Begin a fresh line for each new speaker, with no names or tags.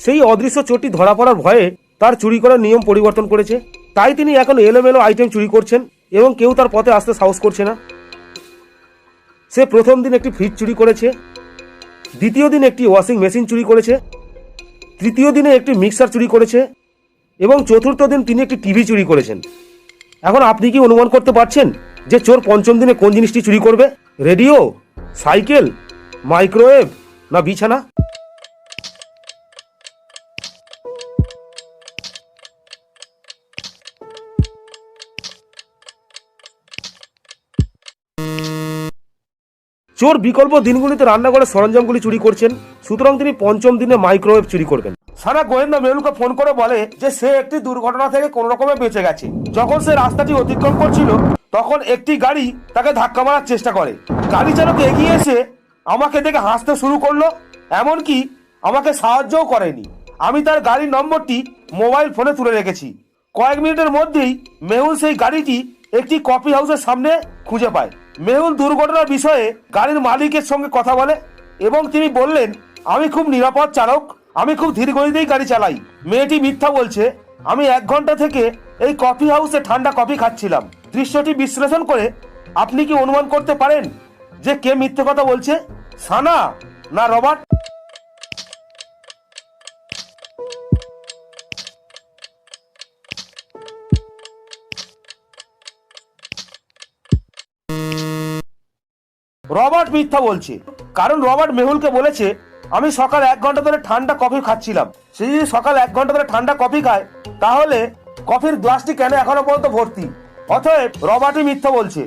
সেই অদৃশ্য চোরটি ধরা পড়ার ভয়ে তার চুরি করার নিয়ম পরিবর্তন করেছে। তাই তিনি এখন এলোমেলো আইটেম চুরি করছেন এবং কেউ তার পথে আসতে সাহস করছে না। সে প্রথম দিন একটি ফ্রিজ চুরি করেছে, দ্বিতীয় দিন একটি ওয়াশিং মেশিন চুরি করেছে, তৃতীয় দিনে একটি মিক্সার চুরি করেছে এবং চতুর্থ দিন তিনি একটি টিভি চুরি করেছেন। এখন আপনি কি অনুমান করতে পারছেন যে চোর পঞ্চম দিনে কোন জিনিসটি চুরি করবে? রেডিও, সাইকেল মাইক্রোওয়েভ না বিছানা? চোর বিকল্প দিনগুলিতে রান্নাঘরের সরঞ্জামগুলি চুরি করছেন। সুতরাং তিনি পঞ্চম দিনে মাইক্রোওয়েভ চুরি করবেন। সারা গোয়েন্দা মেহুলকে ফোন করে বলে যে, সে একটি দুর্ঘটনা থেকে কোন রকমে বেঁচে গেছে। যখন সে রাস্তাটি অতিক্রম করছিল, তখন একটি গাড়ি তাকে ধাক্কা মারার চেষ্টা করে। গাড়ি চালক এগিয়ে এসে আমাকে দেখে হাসতে শুরু করল, এমনকি আমাকে সাহায্যও করেনি। আমি তার গাড়ির নম্বরটি মোবাইল ফোনে তুলে রেখেছি। কয়েক মিনিটের মধ্যেই মেহুল সেই গাড়িটি একটি কফি হাউসের সামনে খুঁজে পায়। মেহুল দুর্ঘটনার বিষয়ে গাড়ির মালিকের সঙ্গে কথা বলে এবং তিনি বললেন, আমি খুব নিরাপদ চালক, আমি খুব ধীর গতিতেই গাড়ি চালাই। মেয়েটি মিথ্যা বলছে, আমি এক ঘণ্টা থেকে এই কফি হাউসে ঠান্ডা কফি খাচ্ছিলাম। দৃশ্যটি বিশ্লেষণ করে আপনি কি অনুমান করতে পারেন যে কে মিথ্যে কথা বলছে? সানা না রবার্ট? রবার্ট মিথ্যা বলছে। কারণ রবার্ট মেহুলকে বলেছে, আমি সকাল এক ঘণ্টা ধরে ঠান্ডা কফি খাচ্ছিলাম। সে যদি সকাল এক ঘণ্টা ধরে ঠান্ডা কফি খায়, তাহলে কফির গ্লাসটি কেন এখনও পর্যন্ত ভর্তি? অতএব রবার্টই মিথ্যা বলছে।